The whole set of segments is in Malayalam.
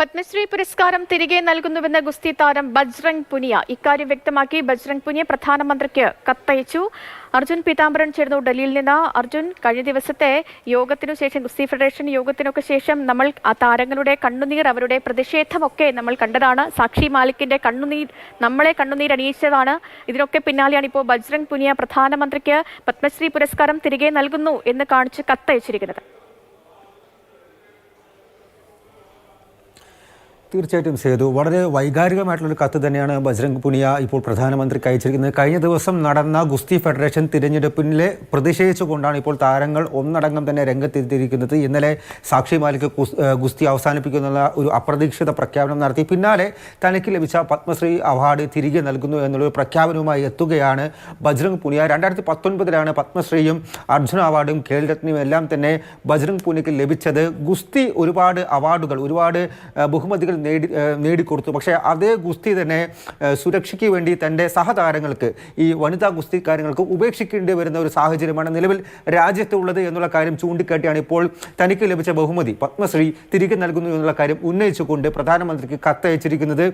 പത്മശ്രീ പുരസ്കാരം തിരികെ നൽകുന്നുവെന്ന് ഗുസ്തി താരം ബജ്രംഗ് പുനിയ ഇക്കാര്യം വ്യക്തമാക്കി ബജ്രംഗ് പുനിയ പ്രധാനമന്ത്രിക്ക് കത്തയച്ചു. അർജുൻ പീതാംബരൻ ചേർന്നു ഡൽഹിയിൽ നിന്ന്. അർജുൻ കഴിഞ്ഞ ദിവസത്തെ യോഗത്തിനു ശേഷം ഗുസ്തി ഫെഡറേഷൻ യോഗത്തിനൊക്കെ ശേഷം നമ്മൾ ആ താരങ്ങളുടെ കണ്ണുനീർ അവരുടെ പ്രതിഷേധമൊക്കെ നമ്മൾ കണ്ടതാണ്. സാക്ഷി മാലിക്കിന്റെ കണ്ണുനീർ നമ്മളെ കണ്ണുനീർ അണിയിച്ചതാണ്. ഇതിനൊക്കെ പിന്നാലെയാണ് ഇപ്പോൾ ബജ്രംഗ് പുനിയ പ്രധാനമന്ത്രിക്ക് പത്മശ്രീ പുരസ്കാരം തിരികെ നൽകുന്നു എന്ന് കാണിച്ച് കത്തയച്ചിരിക്കുന്നത്. തീർച്ചയായിട്ടും സേതു. വളരെ വൈകാരികമായിട്ടുള്ളൊരു കത്ത് തന്നെയാണ് ബജ്രംഗ് പുനിയ ഇപ്പോൾ പ്രധാനമന്ത്രിക്ക് അയച്ചിരിക്കുന്നത്. കഴിഞ്ഞ ദിവസം നടന്ന ഗുസ്തി ഫെഡറേഷൻ തിരഞ്ഞെടുപ്പിലെ പ്രതിഷേധിച്ചുകൊണ്ടാണ് ഇപ്പോൾ താരങ്ങൾ ഒന്നടങ്കം തന്നെ രംഗത്തെത്തിയിരിക്കുന്നത്. ഇന്നലെ സാക്ഷി മാലിക് ഗുസ്തി അവസാനിപ്പിക്കുന്ന ഒരു അപ്രതീക്ഷിത പ്രഖ്യാപനം നടത്തി. പിന്നാലെ തനിക്ക് ലഭിച്ച പത്മശ്രീ അവാർഡ് തിരികെ നൽകുന്നു എന്നുള്ളൊരു പ്രഖ്യാപനവുമായി എത്തുകയാണ് ബജ്രംഗ് പുനിയ. രണ്ടായിരത്തി പത്തൊൻപതിലാണ് പത്മശ്രീയും അർജുന അവാർഡും ഖേൽരത്നയും എല്ലാം തന്നെ ബജ്രംഗ് പുനിയയ്ക്ക് ലഭിച്ചത്. ഗുസ്തി ഒരുപാട് അവാർഡുകൾ ഒരുപാട് ബഹുമതികൾ നേടി നേടിക്കൊടുത്തു. പക്ഷേ അതേ ഗുസ്തി തന്നെ സുരക്ഷയ്ക്ക് വേണ്ടി തന്റെ സഹതാരങ്ങൾക്ക് ഈ വനിതാ ഗുസ്തിക്കാരങ്ങൾക്ക് ഉപേക്ഷിക്കേണ്ടി വരുന്ന ഒരു സാഹചര്യമാണ് നിലവിൽ രാജ്യത്തുള്ളത് എന്നുള്ള കാര്യം ചൂണ്ടിക്കാട്ടിയാണ് ഇപ്പോൾ തനിക്ക് ലഭിച്ച ബഹുമതി. പത്മശ്രീ തിരികെ നൽകുന്നു എന്നുള്ള കാര്യം ഉന്നയിച്ചുകൊണ്ട് പ്രധാനമന്ത്രിക്ക് കത്തയച്ചിരിക്കുന്നത്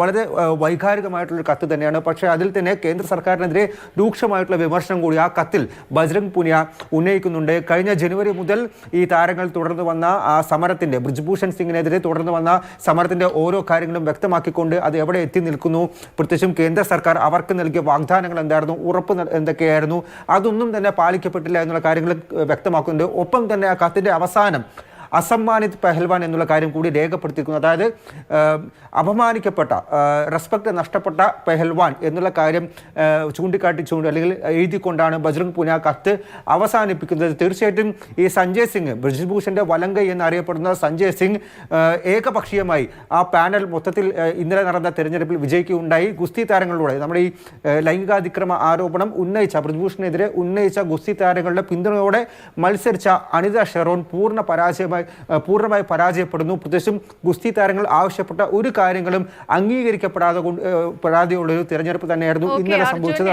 വളരെ വൈകാരികമായിട്ടുള്ള കത്ത് തന്നെയാണ്. പക്ഷേ അതിൽ തന്നെ കേന്ദ്ര സർക്കാരിനെതിരെ രൂക്ഷമായിട്ടുള്ള വിമർശനം കൂടി ആ കത്തിൽ ബജ്രംഗ് പുനിയ ഉന്നയിക്കുന്നുണ്ട്. കഴിഞ്ഞ ജനുവരി മുതൽ ഈ താരങ്ങൾ തുടർന്ന് വന്ന ആ സമരത്തിന്റെ ബ്രിജ്ഭൂഷൺ സിംഗിനെതിരെ തുടർന്ന് വന്ന സമരത്തിന്റെ ഓരോ കാര്യങ്ങളും വ്യക്തമാക്കിക്കൊണ്ട് അത് എവിടെ എത്തി നിൽക്കുന്നു? പ്രത്യേകിച്ചും കേന്ദ്ര സർക്കാർ അവർക്ക് നൽകിയ വാഗ്ദാനങ്ങൾ എന്തായിരുന്നു? ഉറപ്പ് എന്തൊക്കെയായിരുന്നു? അതൊന്നും തന്നെ പാലിക്കപ്പെട്ടില്ല എന്നുള്ള കാര്യങ്ങൾ വ്യക്തമാക്കുന്നുണ്ട്. ഒപ്പം തന്നെ ആ കത്തിന്റെ അവസാനം അസമ്മാനിത് പെഹൽവാൻ എന്നുള്ള കാര്യം കൂടി രേഖപ്പെടുത്തിയിരിക്കുന്നു. അതായത് അപമാനിക്കപ്പെട്ട റെസ്പെക്ട് നഷ്ടപ്പെട്ട പെഹൽവാൻ എന്നുള്ള കാര്യം ചൂണ്ടിക്കാട്ടി ചൂണ്ടി അല്ലെങ്കിൽ എഴുതിക്കൊണ്ടാണ് ബജ്രംഗ് പുന കത്ത് അവസാനിപ്പിക്കുന്നത്. തീർച്ചയായിട്ടും ഈ സഞ്ജയ് സിംഗ് ബ്രിജ്ഭൂഷന്റെ വലങ്കൈ എന്നറിയപ്പെടുന്ന സഞ്ജയ് സിംഗ് ഏകപക്ഷീയമായി ആ പാനൽ മൊത്തത്തിൽ ഇന്നലെ നടന്ന തെരഞ്ഞെടുപ്പിൽ വിജയിക്കുകയുണ്ടായി. ഗുസ്തി താരങ്ങളിലൂടെ നമ്മുടെ ഈ ലൈംഗികാതിക്രമ ആരോപണം ഉന്നയിച്ച ബ്രിജ്ഭൂഷണെതിരെ ഉന്നയിച്ച ഗുസ്തി താരങ്ങളുടെ പിന്തുണയോടെ മത്സരിച്ച അനിത ഷെറോൺ പൂർണ പരാജയമായി പൂർണമായി പരാജയപ്പെടുന്നു. പ്രത്യേകിച്ചും ഗുസ്തി താരങ്ങൾ ആവശ്യപ്പെട്ട ഒരു കാര്യങ്ങളും അംഗീകരിക്കപ്പെടാതെ കൊണ്ട് തിരഞ്ഞെടുപ്പ് പെടാതെയുള്ള ഒരു തെരഞ്ഞെടുപ്പ് തന്നെയായിരുന്നു ഇന്നലെ സംഭവിച്ചത്.